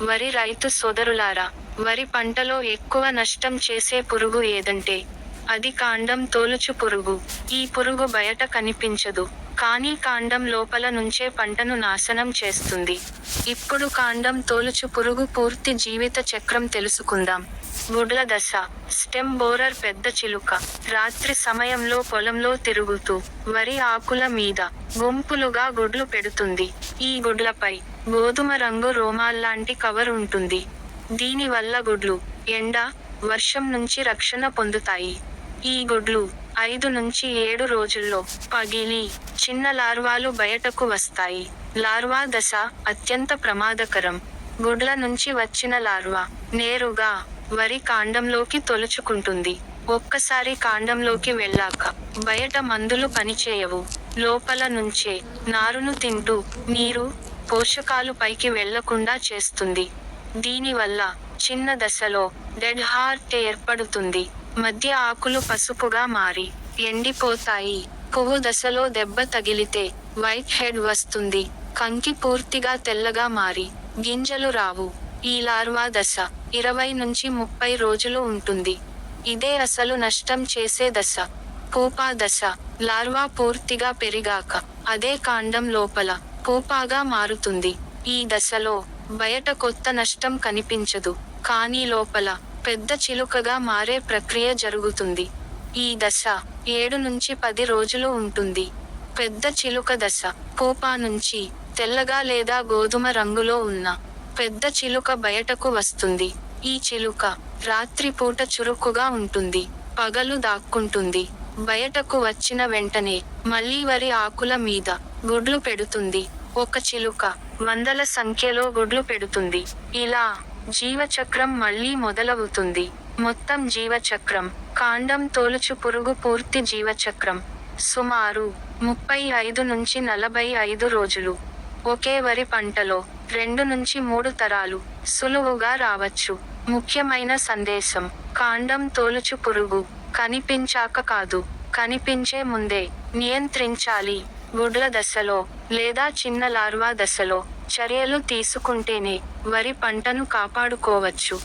వరి రైతు సోదరులారా వరి పంటలో ఎక్కువ నష్టం చేసే పురుగు ఏదంటే అది కాండం తోలుచు పురుగు. ఈ పురుగు బయట కనిపించదు కానీ కాండం లోపల నుంచే పంటను నాశనం చేస్తుంది. ఇప్పుడు కాండం తోలుచు పురుగు పూర్తి జీవిత చక్రం తెలుసుకుందాం. గుడ్ల దశ స్టెమ్ బోరర్ పెద్ద చిలుక. రాత్రి సమయంలో పొలంలో తిరుగుతూ వరి ఆకుల మీద గుంపులుగా గుడ్లు పెడుతుంది. ఈ గుడ్లపై గోధుమ రంగు రోమాల్లాంటి కవర్ ఉంటుంది. దీనివల్ల గుడ్లు ఎండ వర్షం నుంచి రక్షణ పొందుతాయి. ఈ గుడ్లు ఐదు నుంచి ఏడు రోజుల్లో పగిలి చిన్న లార్వాలు బయటకు వస్తాయి. లార్వా దశ అత్యంత ప్రమాదకరం. గుడ్ల నుంచి వచ్చిన లార్వా నేరుగా వరి కాండంలోకి తొలుచుకుంటుంది. ఒక్కసారి కాండంలోకి వెళ్ళాక బయట మందులు పనిచేయవు. లోపల నుంచే నారును తింటూ నీరు పోషకాలు పైకి వెళ్ళకుండా చేస్తుంది. దీనివల్ల చిన్న దశలో డెడ్ హార్ట్ ఏర్పడుతుంది. మధ్య ఆకులు పసుపుగా మారి ఎండిపోతాయి. పువ్వు దశలో దెబ్బ తగిలితే వైట్ హెడ్ వస్తుంది. కంకి పూర్తిగా తెల్లగా మారి గింజలు రావు. ఈ లార్వా దశ ఇరవై నుంచి ముప్పై రోజులు ఉంటుంది. ఇదే అసలు నష్టం చేసే దశ. పూపా దశ లార్వా పూర్తిగా పెరిగాక అదే కాండం లోపల కోపాగా మారుతుంది. ఈ దశలో బయట కొత్త నష్టం కనిపించదు. కానీ లోపల పెద్ద చిలుకగా మారే ప్రక్రియ జరుగుతుంది. ఈ దశ ఏడు నుంచి పది రోజులు ఉంటుంది. పెద్ద చిలుక దశ కోపా నుంచి తెల్లగా లేదా గోధుమ రంగులో ఉన్న పెద్ద చిలుక బయటకు వస్తుంది. ఈ చిలుక రాత్రిపూట చురుకుగా ఉంటుంది. పగలు దాక్కుంటుంది. బయటకు వచ్చిన వెంటనే మళ్ళీ వరి ఆకుల మీద గుడ్లు పెడుతుంది. ఒక చిలుక వందల సంఖ్యలో గుడ్లు పెడుతుంది. ఇలా జీవచక్రం మళ్ళీ మొదలవుతుంది. మొత్తం జీవచక్రం కాండం తోలుచు పురుగు పూర్తి జీవచక్రం. సుమారు ముప్పై ఐదు నుంచి నలభై ఐదు రోజులు. ఒకే వరి పంటలో రెండు నుంచి మూడు తరాలు సులువుగా రావచ్చు. ముఖ్యమైన సందేశం కాండం తోలుచు పురుగు కనిపించాక కాదు. కనిపించే ముందే నియంత్రించాలి. గుడ్ల దశలో లేదా చిన్న లార్వా దశలో చర్యలు తీసుకుంటేనే వరి పంటను కాపాడుకోవచ్చు.